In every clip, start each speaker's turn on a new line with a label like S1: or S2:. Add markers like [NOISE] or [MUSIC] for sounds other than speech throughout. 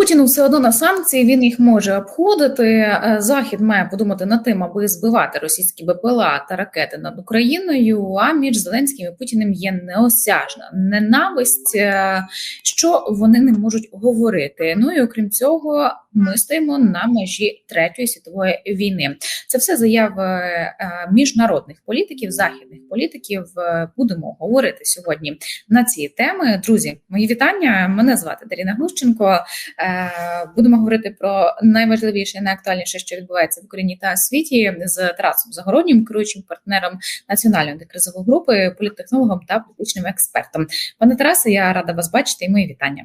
S1: Путіну все одно на санкції він їх може обходити. Е, Захід має подумати над тим, аби збивати російські БПЛА та ракети над Україною. А між Зеленським і Путіним є неосяжна ненависть, е, що вони не можуть говорити. Ну і окрім цього, ми стоїмо на межі третьої світової війни. Це все заяви е, міжнародних політиків, західних політиків. Будемо говорити сьогодні на ці теми. Друзі, мої вітання. Мене звати Даріна Глущенко. Е, будемо говорити про найважливіше і найактуальніше, що відбувається в Україні та світі з Тарасом Загороднім, керуючим партнером національної антикризової групи, політтехнологом та політичним експертом. Пане Тарасе, я рада вас бачити і мої вітання.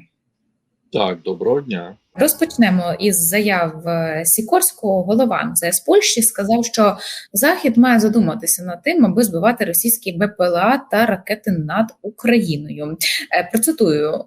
S2: Так, доброго дня.
S1: Розпочнемо із заяв е, Сікорського. Голова МЗС Польщі сказав, що Захід має задуматися над тим, аби збивати російські БПЛА та ракети над Україною. Е, процитую е,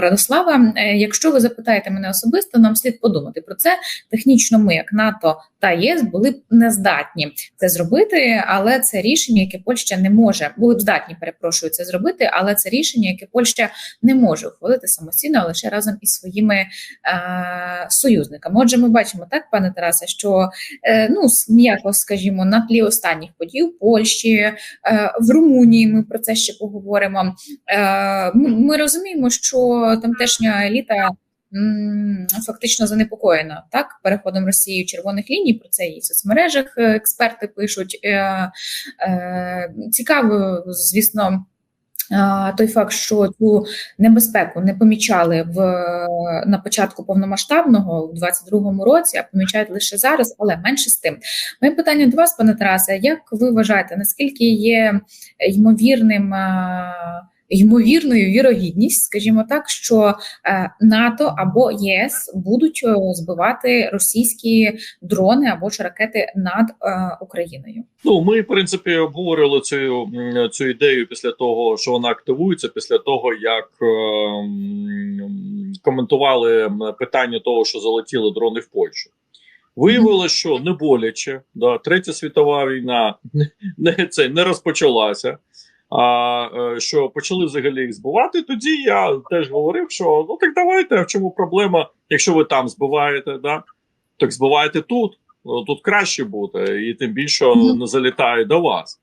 S1: Радослава: якщо ви запитаєте мене особисто, нам слід подумати про це. Технічно, ми, як НАТО та ЄС, були б не здатні це зробити, але це рішення, яке Польща не може, були б здатні, перепрошую це зробити, але це рішення, яке Польща не може ухвалити самостійно, а лише разом із своїми. Е, союзниками. Отже, ми бачимо так, пане Тарасе, що е, ну м'яко скажімо, на тлі останніх подій у Польщі, е, в Румунії. Ми про це ще поговоримо. Ми розуміємо, що тамтешня еліта. Фактично занепокоєна так переходом Росії червоних ліній. Про це і в соцмережах експерти пишуть. Цікаво, звісно, той факт, що цю небезпеку не помічали в на початку повномасштабного у 22-му році, а помічають лише зараз, але менше з тим. Моє питання до вас, пане Тарасе, як ви вважаєте, наскільки є ймовірним? Ймовірною вірогідність, скажімо так, що е, НАТО або ЄС будуть е, збивати російські дрони або ж ракети над е, Україною.
S2: Ну ми в принципі обговорили цю цю ідею після того, що вона активується, після того як коментували питання того, що залетіли дрони в Польщу. Виявилося, що не боляче, да, третя світова війна [LAUGHS] не це не розпочалася а, е, що почали взагалі їх збивати, тоді я теж говорив, що ну так давайте, в чому проблема, якщо ви там збиваєте, да, так збивайте тут, ну, тут краще буде, і тим більше не залітає до вас.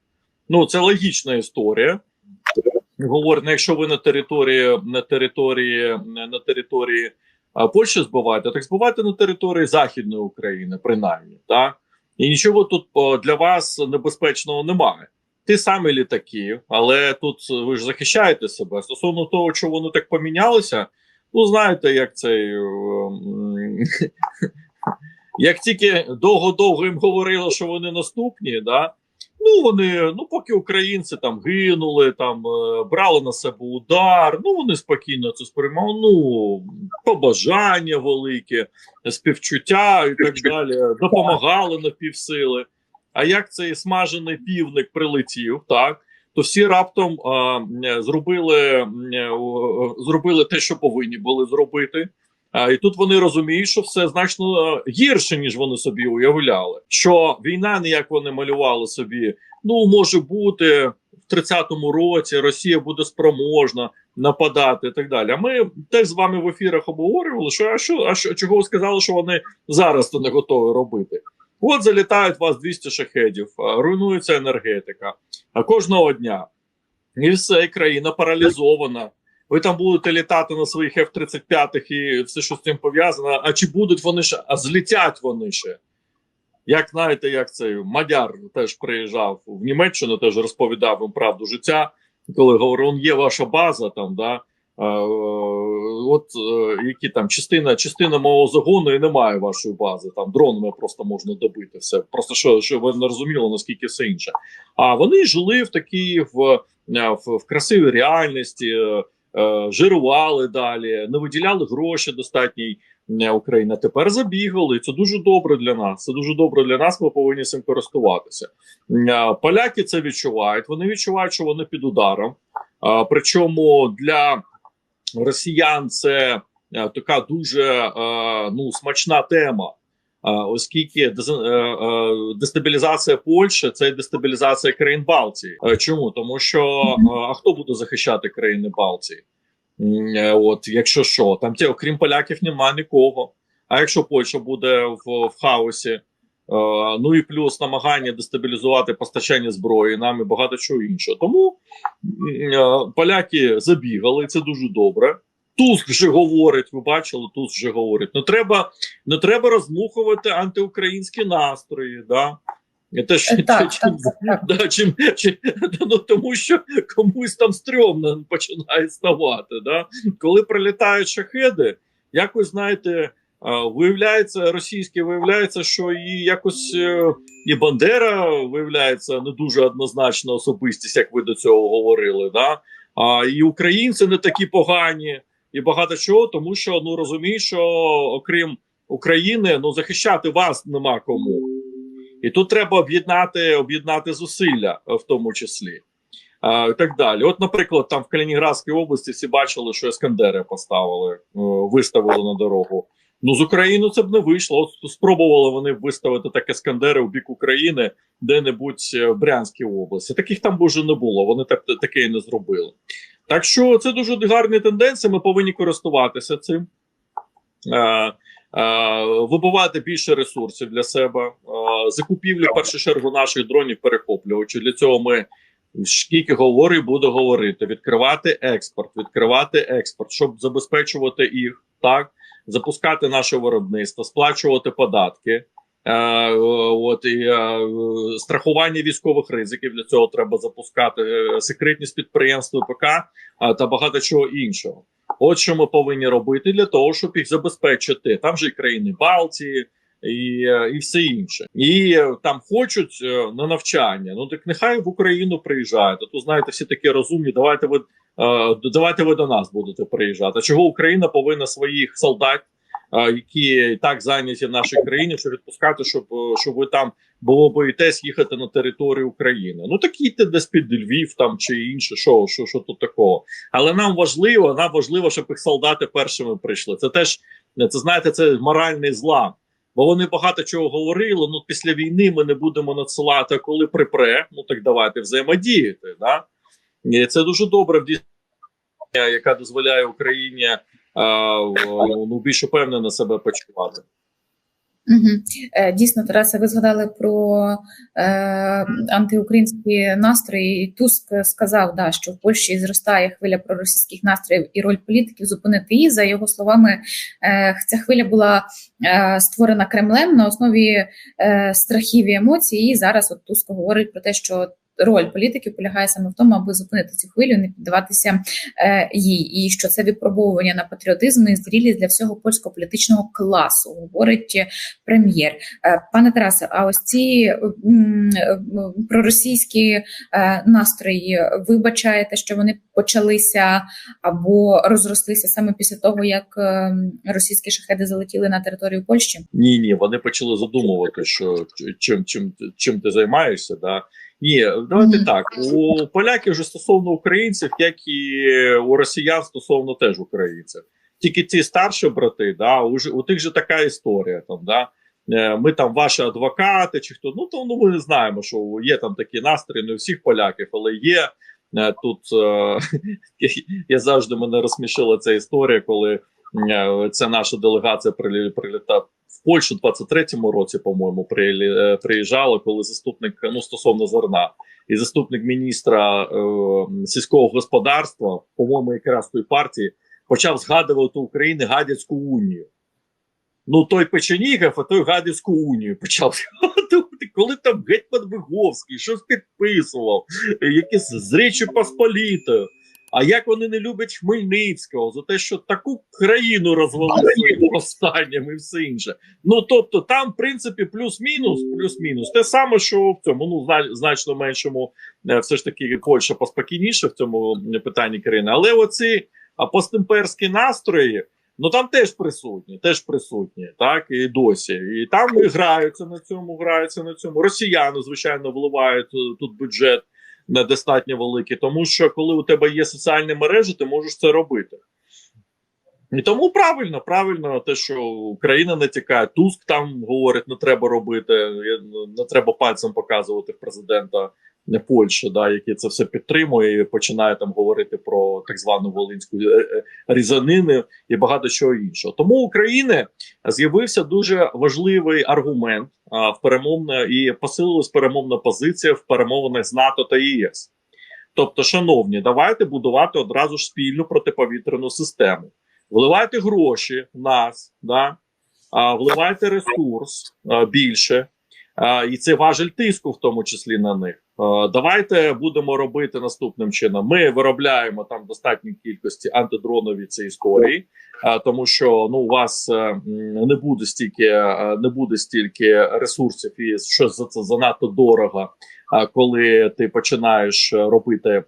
S2: Ну, це логічна історія. Говорить, ну, якщо ви на території на території на території а, Польщі збиваєте, так збивайте на території Західної України, принаймні. так? І нічого тут для вас небезпечного немає ті самі літаки, але тут ви ж захищаєте себе стосовно того, що вони так помінялися. Ну, знаєте, як цей. Ем, [LAUGHS] як тільки довго-довго їм говорили, що вони наступні, да, ну вони, ну поки українці там гинули, там е, брали на себе удар, ну вони спокійно це сприймали. Ну, побажання велике, співчуття і так далі, допомагали на півсили. А як цей смажений півник прилетів, так то всі раптом а, зробили зробили те, що повинні були зробити. І тут вони розуміють, що все значно гірше, ніж вони собі уявляли. Що війна, не як вони малювали собі, ну може бути в 30-му році Росія буде спроможна нападати і так далі. А ми теж з вами в ефірах обговорювали, що а що, а що чого ви сказали, що вони зараз то не готові робити. От залітають вас 200 шахедів, руйнується енергетика кожного дня. І все, і країна паралізована. Ви там будете літати на своїх F-35 і все, що з цим пов'язано. А чи будуть вони ще, а злітять вони ще? Як знаєте, як цей Мадяр теж приїжджав в Німеччину, теж розповідав їм правду життя, коли говорив, є ваша база там, да, От е, які там частина частина мого загону і немає вашої бази. Там дронами просто можна добити все. Просто що що ви не розуміли, наскільки все інше. А вони жили в такій в, е, в, в красивій реальності, е, жирували далі, не виділяли гроші достатній Україна. Тепер забігали. Це дуже добре для нас. Це дуже добре для нас. Ми повинні цим користуватися. Поляки це відчувають. Вони відчувають, що вони під ударом. Причому для росіян це е, така дуже е, ну смачна тема. Е, оскільки дестабілізація Польщі це дестабілізація країн Балтії. Чому тому, що а хто буде захищати країни Балтії? От, якщо що, там ті, окрім поляків, нема нікого. А якщо Польща буде в, в хаосі, ну і плюс намагання дестабілізувати постачання зброї, нам і багато чого іншого. Тому е, поляки забігали, це дуже добре. Туск вже говорить, ви бачили, Туск вже говорить. Не треба, не треба розмухувати антиукраїнські настрої. Да? Те, що,
S1: Е, Так,
S2: чим,
S1: так.
S2: Да, чим, чим, ну, тому що комусь там стрьомно починає ставати. Да? Коли прилітають шахеди, якось знаєте, виявляється, російське виявляється, що і якось е, і Бандера виявляється не дуже однозначна особистість, як ви до цього говорили. Да? А і українці не такі погані, і багато чого, тому що ну розумієш, що окрім України, ну захищати вас нема кому. І тут треба об'єднати об'єднати зусилля, е, в тому числі. І так далі. От, наприклад, там в Калінінградській області всі бачили, що Ескандери поставили, е, виставили на дорогу. Ну, з України це б не вийшло. От спробували вони виставити так Ескандери у бік України де-небудь е, в Брянській області. Таких там б не було. Вони так таке і не зробили. Так що це дуже гарні тенденції. Ми повинні користуватися цим. Е, е, Вибивати більше ресурсів для себе, е, закупівлі в першу чергу наших дронів перехоплювачів. Для цього ми скільки говорю, і буду говорити: відкривати експорт, відкривати експорт, щоб забезпечувати їх так, запускати наше виробництво, сплачувати податки. Е, от і е, страхування військових ризиків для цього треба запускати е, секретність підприємств ПК е, та багато чого іншого. От що ми повинні робити для того, щоб їх забезпечити. Там же і країни Балтії, і е, і все інше. І е, там хочуть е, на навчання. Ну так нехай в Україну приїжджають. А то знаєте, всі такі розумні. Давайте ви давайте ви до нас будете приїжджати. Чого Україна повинна своїх солдат, які так зайняті в нашій країні, що відпускати, щоб щоб ви там було боїтесь їхати на територію України. Ну так їдьте десь під Львів там чи інше. Що, що, що тут такого? Але нам важливо, нам важливо, щоб їх солдати першими прийшли. Це теж це знаєте, це моральний злам. Бо вони багато чого говорили. Ну після війни ми не будемо надсилати, коли припре. Ну так давайте взаємодіяти. Да? І це дуже добре в яка дозволяє Україні а, ну, більш упевнено себе почувати.
S1: Угу. Дійсно, Тарасе, ви згадали про е, антиукраїнські настрої. І Туск сказав, да, що в Польщі зростає хвиля проросійських настроїв і роль політиків зупинити її. За його словами, е, ця хвиля була е, створена Кремлем на основі е, страхів і емоцій. І зараз от Туск говорить про те, що роль політиків полягає саме в тому, аби зупинити цю хвилю, не піддаватися е, їй, і що це випробовування на патріотизм і зрілість для всього польського політичного класу, говорить прем'єр. Е, Пане Тарасе, а ось ці проросійські е, настрої, ви бачаєте, що вони почалися або розрослися саме після того, як е, російські шахеди залетіли на територію Польщі?
S2: Ні, ні, вони почали задумувати, що чим чим чим ти займаєшся. Да? Ні, давайте так. У поляків же стосовно українців, як і у росіян стосовно теж українців. Тільки ті старші брати, да, у, у тих же така історія. Там, да. Е, Ми там ваші адвокати, чи хто. Ну, то ну, ми знаємо, що є там такі настрої, не у всіх поляків, але є. Е, Тут е, [LAUGHS] я завжди мене розсмішила ця історія, коли е, ця наша делегація прилітала Польщу в 23-му році, по-моєму, е, приїжджала, коли заступник ну стосовно зерна, і заступник міністра е, сільського господарства, по-моєму, якраз тої партії, почав згадувати України Гадяцьку унію. Ну, той Печенігов, а той Гадяцьку унію почав [LAUGHS] згадувати, коли там гетьман Виговський щось підписував, якісь з Речі Посполітою. А як вони не люблять Хмельницького за те, що таку країну розвели своїм повстанням і все інше. Ну тобто, там, в принципі, плюс-мінус, плюс-мінус, те саме, що в цьому ну значно меншому, е, все ж таки, Польща поспокійніше в цьому питанні країни. Але оці а, постімперські настрої. Ну там теж присутні, теж присутні, так і досі. І там і граються на цьому, граються на цьому. Росіяни, звичайно, вливають е, тут бюджет не великі, тому що коли у тебе є соціальні мережі, ти можеш це робити. І тому правильно, правильно, те, що Україна не тікає. Туск там говорить, не треба робити, не треба пальцем показувати президента Польща, да, який це все підтримує і починає там говорити про так звану волинську е, е, різанину і багато чого іншого. Тому України з'явився дуже важливий аргумент а, в перемовне і посилилась перемовна позиція в перемовинах з НАТО та ЄС. Тобто, шановні, давайте будувати одразу ж спільну протиповітряну систему. Вливайте гроші в нас, да, а, вливайте ресурс а, більше, а, і це важель тиску, в тому числі на них. А, давайте будемо робити наступним чином. Ми виробляємо там достатній кількості антидронові ці історії, тому що ну у вас е, не буде стільки, е, не буде стільки ресурсів, і що за це занадто дорого. Коли ти починаєш робити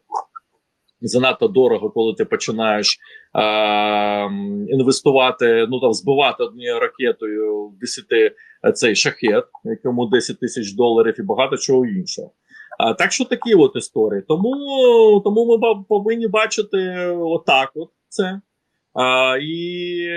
S2: занадто дорого, коли ти починаєш е, інвестувати, ну там збивати однією ракетою 10 е, цей шахет, якому 10 тисяч доларів і багато чого іншого. Так що такі от історії. Тому, тому ми повинні бачити отак, от це. А, і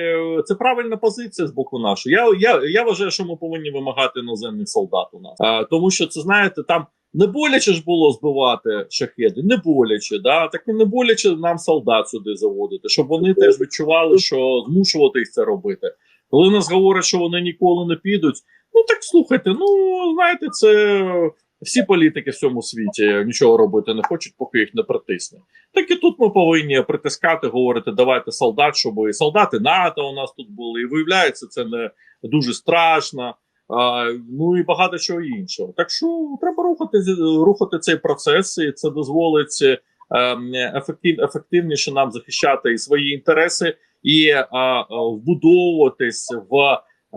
S2: це правильна позиція з боку нашої. Я, я, я вважаю, що ми повинні вимагати іноземних солдат у нас. А, тому що це знаєте, там не боляче ж було збивати шахеди, не боляче, да? так і не боляче нам солдат сюди заводити, щоб вони теж відчували, що змушувати їх це робити. Коли нас говорять, що вони ніколи не підуть, ну так слухайте, ну знаєте, це всі політики в цьому світі нічого робити не хочуть, поки їх не притисне. Так і тут ми повинні притискати, говорити, давайте солдат, щоб і солдати НАТО у нас тут були. І виявляється, це не дуже страшно. А, ну і багато чого іншого. Так що треба рухати рухати цей процес, і це дозволить е, ем, ефектив, ефективніше нам захищати і свої інтереси, і а, а, вбудовуватись в,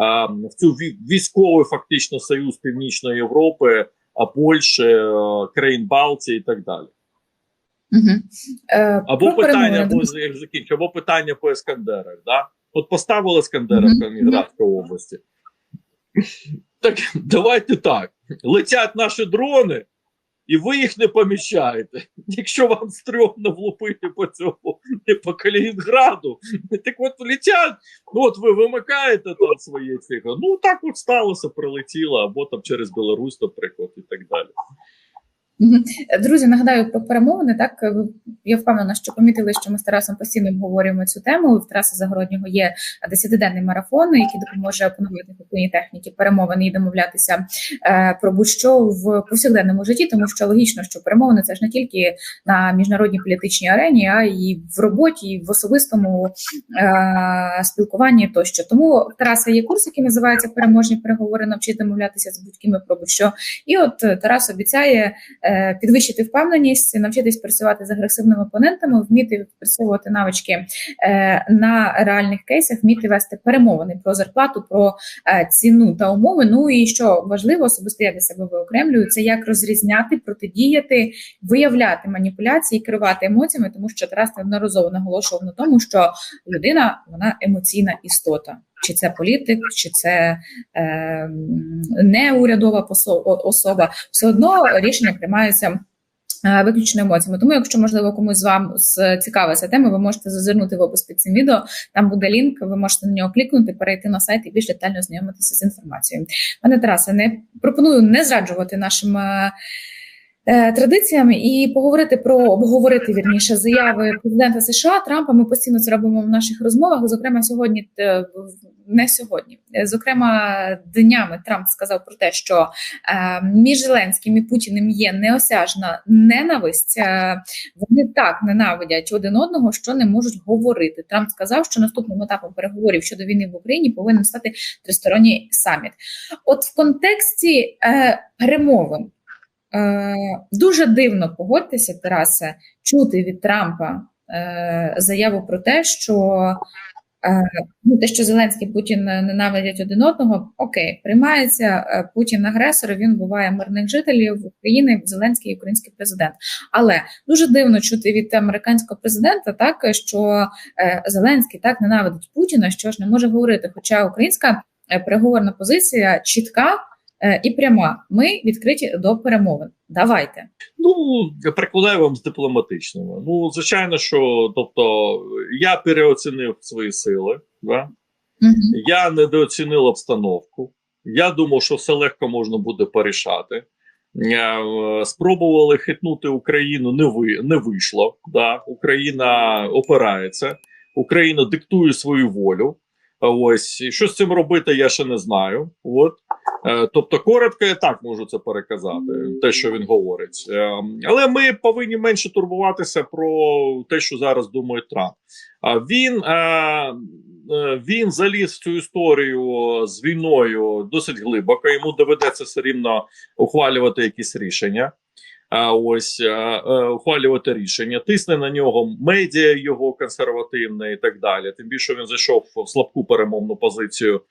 S2: а, в цю ві- військовий фактично союз Північної Європи, Польщі, країн Балтії і так далі.
S1: Угу. Е,
S2: Або питання, як закінчу, або питання по Ескандерах. Да? От поставили Ескандера
S1: угу.
S2: в Калінінградській області. Так давайте так. Летять наші дрони, і ви їх не поміщаєте. Якщо вам стрьомно влупити по цьому по Калінінграду, так от літять. ну от ви вимикаєте там своє цього. Ну так от сталося, прилетіло, або там через Білорусь, наприклад, і так далі.
S1: Друзі, нагадаю про перемовини. Так ви- я впевнена, що помітили, що ми з Тарасом постійно обговорюємо цю тему. В Тараса Загороднього є 10-денний марафон, який допоможе опанувати ефективні техніки перемовин і домовлятися е, про будь-що в повсякденному житті, тому що логічно, що перемовини це ж не тільки на міжнародній політичній арені, а і в роботі, і в особистому е, спілкуванні тощо. Тому в Тараса є курс, який називається Переможні переговори, навчити домовлятися з будь-ким про будь-що. І от е, Тарас обіцяє е, підвищити впевненість, навчитись працювати з агресивними опонентами, вміти відпрацьовувати навички е, на реальних кейсах, вміти вести перемовини про зарплату, про е, ціну та умови. Ну і що важливо, особисто я для себе виокремлюю, це як розрізняти, протидіяти, виявляти маніпуляції, керувати емоціями, тому що Тарас неодноразово наголошував на тому, що людина вона емоційна істота. Чи це політик, чи це е, не урядова посо- о- особа, все одно рішення приймаються е, виключно емоціями. Тому, якщо можливо комусь з вам ця тема, ви можете зазирнути в опис під цим відео. Там буде лінк, ви можете на нього клікнути, перейти на сайт і більш детально знайомитися з інформацією. Пане Тарасе, не пропоную не зраджувати нашим. Е, Традиціям і поговорити про обговорити вірніше заяви президента США Трампа. Ми постійно це робимо в наших розмовах. Зокрема, сьогодні е, не сьогодні. Е, Зокрема, днями Трамп сказав про те, що між Зеленським і Путіним є неосяжна ненависть. Вони так ненавидять один одного, що не можуть говорити. Трамп сказав, що наступним етапом переговорів щодо війни в Україні повинен стати тристоронній саміт. От в контексті перемовин. Е, дуже дивно погодьтеся, Тарасе, чути від Трампа е, заяву про те, що е, ну, те, що Зеленський Путін ненавидять один одного, окей, приймається Путін агресор, він вбиває мирних жителів України, Зеленський український президент. Але дуже дивно чути від американського президента, так що Зеленський так ненавидить Путіна, що ж не може говорити. Хоча українська переговорна позиція чітка і пряма. Ми відкриті до перемовин. Давайте.
S2: Ну, прикладаю вам з дипломатичними. Ну, звичайно, що тобто я переоцінив свої сили, да?
S1: Угу.
S2: я недооцінив обстановку. Я думав, що все легко можна буде порішати. е, спробували хитнути Україну, не ви не вийшло. Да? Україна опирається, Україна диктує свою волю. Ось і що з цим робити, я ще не знаю. От Е, тобто, коротко, я так можу це переказати, те, що він говорить. Е, Але ми повинні менше турбуватися про те, що зараз думає Трамп. А він е, він заліз в цю історію з війною досить глибоко. Йому доведеться все рівно ухвалювати якісь рішення. А ось а, ухвалювати рішення, тисне на нього медіа його консервативне і так далі. Тим більше він зайшов в слабку перемовну позицію,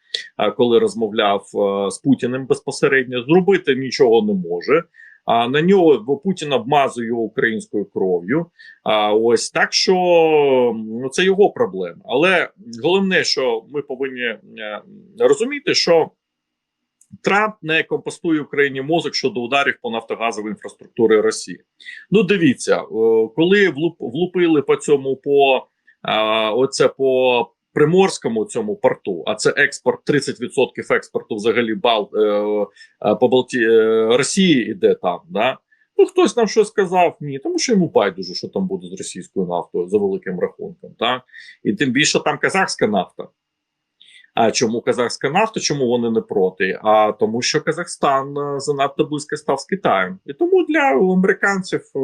S2: коли розмовляв а, з Путіним безпосередньо. Зробити нічого не може. А на нього бо Путін обмазує його українською кров'ю. А ось так, що ну це його проблема. Але головне, що ми повинні е, розуміти, що. Трамп не компостує Україні мозок щодо ударів по нафтогазовій інфраструктурі Росії. Ну, дивіться, коли влупили по цьому по оце по приморському цьому порту, а це експорт 30% експорту взагалі Бал е, е, по Балті е, Росії іде там. да Ну, хтось нам щось сказав, ні, тому що йому байдуже, що там буде з російською нафтою за великим рахунком. Так? І тим більше там казахська нафта. А чому казахська нафта? Чому вони не проти? А тому, що Казахстан е, занадто близько став з Китаєм, і тому для американців е,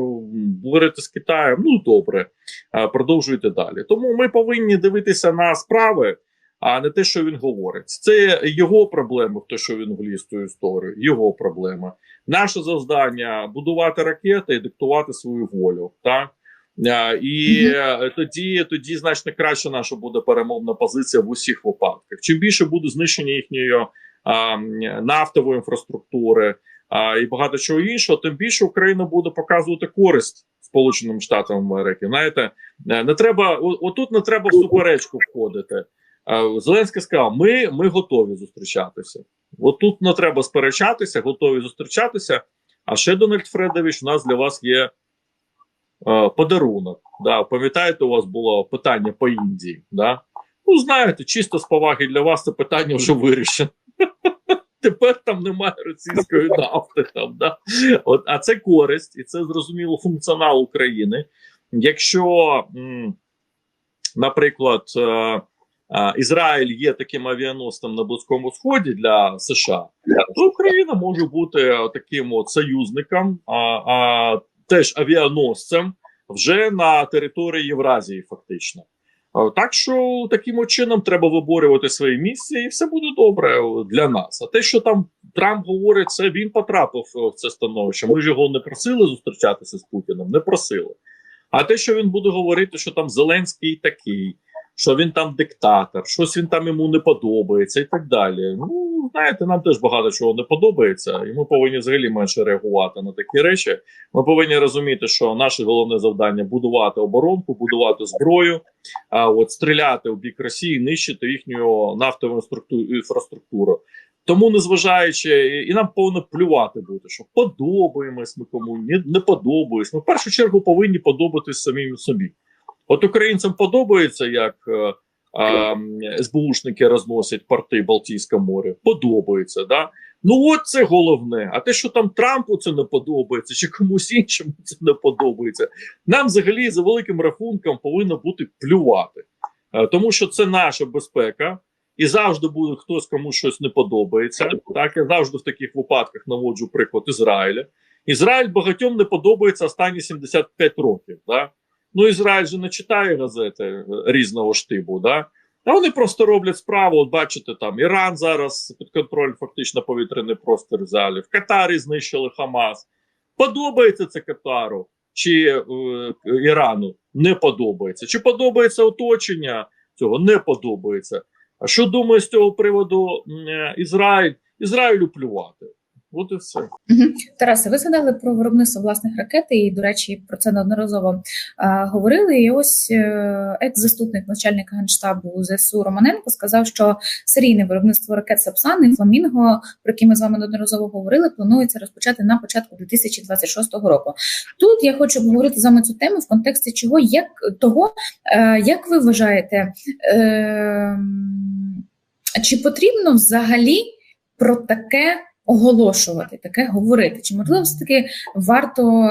S2: говорити з Китаєм ну добре, е, продовжуйте далі. Тому ми повинні дивитися на справи, а не те, що він говорить. Це його проблеми, те, що він вліз цю історію. Його проблема. Наше завдання будувати ракети і диктувати свою волю. Так і mm тоді тоді значно краще наша буде перемовна позиція в усіх випадках. Чим більше буде знищення їхньої а, нафтової інфраструктури а, і багато чого іншого, тим більше Україна буде показувати користь Сполученим Штатам Америки. Знаєте, е, не треба отут не треба в суперечку входити. Зеленський сказав: ми ми готові зустрічатися. Отут не треба сперечатися, готові зустрічатися. А ще Дональд Фредович, у нас для вас є. Е, подарунок. Да. Пам'ятаєте, у вас було питання по Індії? Да? Ну, знаєте, чисто з поваги для вас це питання вже вирішено. [LAUGHS] Тепер там немає російської нафти. Там, да? От, А це користь, і це зрозуміло функціонал України. Якщо, м, наприклад, е, е, Ізраїль є таким авіаносцем на Близькому Сході для США, то Україна може бути таким от союзником. А, а теж авіаносцем вже на території Євразії, фактично. Так що таким чином треба виборювати свої місця, і все буде добре для нас. А те, що там Трамп говорить, це він потрапив в це становище. Ми ж його не просили зустрічатися з Путіним, не просили. А те, що він буде говорити, що там Зеленський такий, що він там диктатор, щось він там йому не подобається, і так далі. Ну знаєте, нам теж багато чого не подобається, і ми повинні взагалі менше реагувати на такі речі. Ми повинні розуміти, що наше головне завдання будувати оборонку, будувати зброю, а от стріляти у бік Росії, нищити їхню нафтову інфраструктуру. Тому, незважаючи, і нам повинно плювати бути, що подобаємось ми кому, не, не подобаємось. Ми в першу чергу повинні подобатись самим собі. От українцям подобається, як е, е, СБУшники розносять порти Балтійське море. Подобається, да? Ну от це головне. А те, що там Трампу це не подобається, чи комусь іншому це не подобається. Нам взагалі за великим рахунком повинно бути плювати, е, тому що це наша безпека. І завжди буде хтось кому щось не подобається. Так я завжди в таких випадках наводжу приклад Ізраїля. Ізраїль багатьом не подобається останні 75 років. Так? Ну, Ізраїль же не читає газети е, різного штибу, да? А вони просто роблять справу. От бачите, там Іран зараз під контроль фактично повітряний простір взяли. В Катарі знищили Хамас. Подобається це Катару чи е, Ірану? Не подобається. Чи подобається оточення цього? Не подобається. А що думає з цього приводу е, Ізраїль? Ізраїлю плювати. От і все.
S1: Угу. Тарасе, ви згадали про виробництво власних ракет, і, до речі, про це неодноразово а, говорили. І ось е, екс-заступник начальника генштабу ЗСУ Романенко сказав, що серійне виробництво ракет Сапсан і Фламінго, про які ми з вами неодноразово говорили, планується розпочати на початку 2026 року. Тут я хочу обговорити з вами цю тему в контексті чого, як того, е, як ви вважаєте, е, чи потрібно взагалі про таке? Оголошувати, таке говорити? Чи можливо все таки варто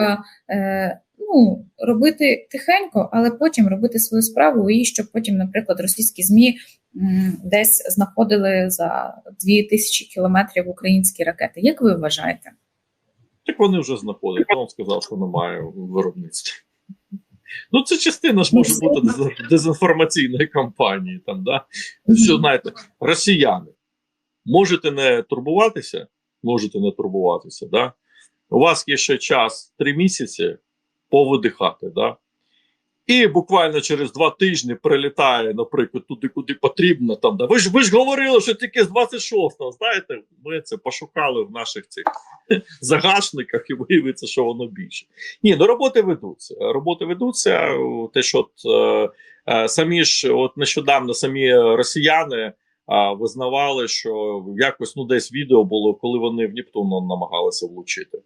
S1: е, ну, робити тихенько, але потім робити свою справу, і щоб потім, наприклад, російські змі м, десь знаходили за 2000 кілометрів українські ракети? Як ви вважаєте?
S2: Так вони вже знаходять. Хто вам сказав, що немає виробництва. Ну, це частина ж може бути дезінформаційної кампанії. Там, да? Що знаєте, росіяни, можете не турбуватися, можете не турбуватися, да? у вас є ще час три місяці повидихати. Да? І буквально через два тижні прилітає, наприклад, туди, куди потрібно. Там, да. ви, ж, ви ж говорили, що тільки з 26-го, знаєте, ми це пошукали в наших цих [LAUGHS] загашниках і виявиться, що воно більше. Ні, ну роботи ведуться. Роботи ведуться. Те, що от, е, е, самі ж, от нещодавно самі росіяни визнавали, що якось ну десь відео було, коли вони в Нептун намагалися влучити.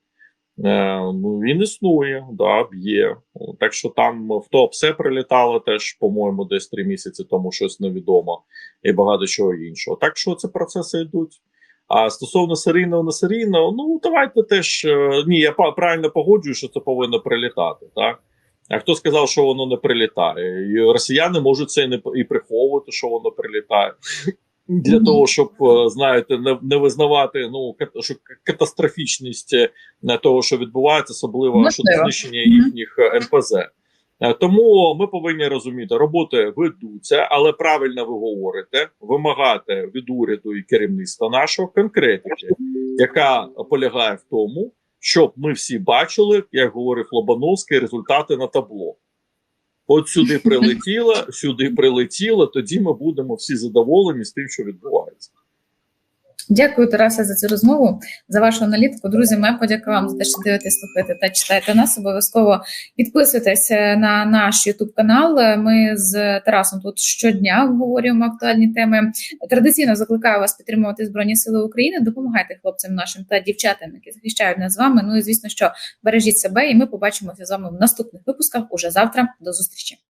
S2: Е, ну, він існує, да, б'є. Так що там в топ все прилітало теж, по-моєму, десь три місяці тому щось невідомо і багато чого іншого. Так що ці процеси йдуть. А стосовно серійного не серійного, ну давайте теж е, ні, я правильно погоджую, що це повинно прилітати, так? А хто сказав, що воно не прилітає? І росіяни можуть це і не і приховувати, що воно прилітає. Для того, щоб е, знаєте, не, не визнавати ну що катастрофічність е, того, що відбувається, особливо щодо знищення їхніх е, НПЗ. Тому ми повинні розуміти, роботи ведуться, але правильно ви говорите, вимагати від уряду і керівництва нашого конкретики, яка полягає в тому, щоб ми всі бачили, як говорив Лобановський, результати на табло. От сюди [LAUGHS] прилетіла, сюди прилетіла. тоді ми будемо всі задоволені з тим, що відбувається.
S1: Дякую, Тарасе, за цю розмову, за вашу аналітику. Друзі, ми подяка вам за те, що дивитесь, слухаєте та читаєте нас. Обов'язково підписуйтесь е, на наш Ютуб канал. Ми з Тарасом тут щодня обговорюємо актуальні теми. Традиційно закликаю вас підтримувати Збройні Сили України. Допомагайте хлопцям нашим та дівчатам, які захищають нас з вами. Ну і звісно, що бережіть себе, і ми побачимося з вами в наступних випусках уже завтра. До зустрічі.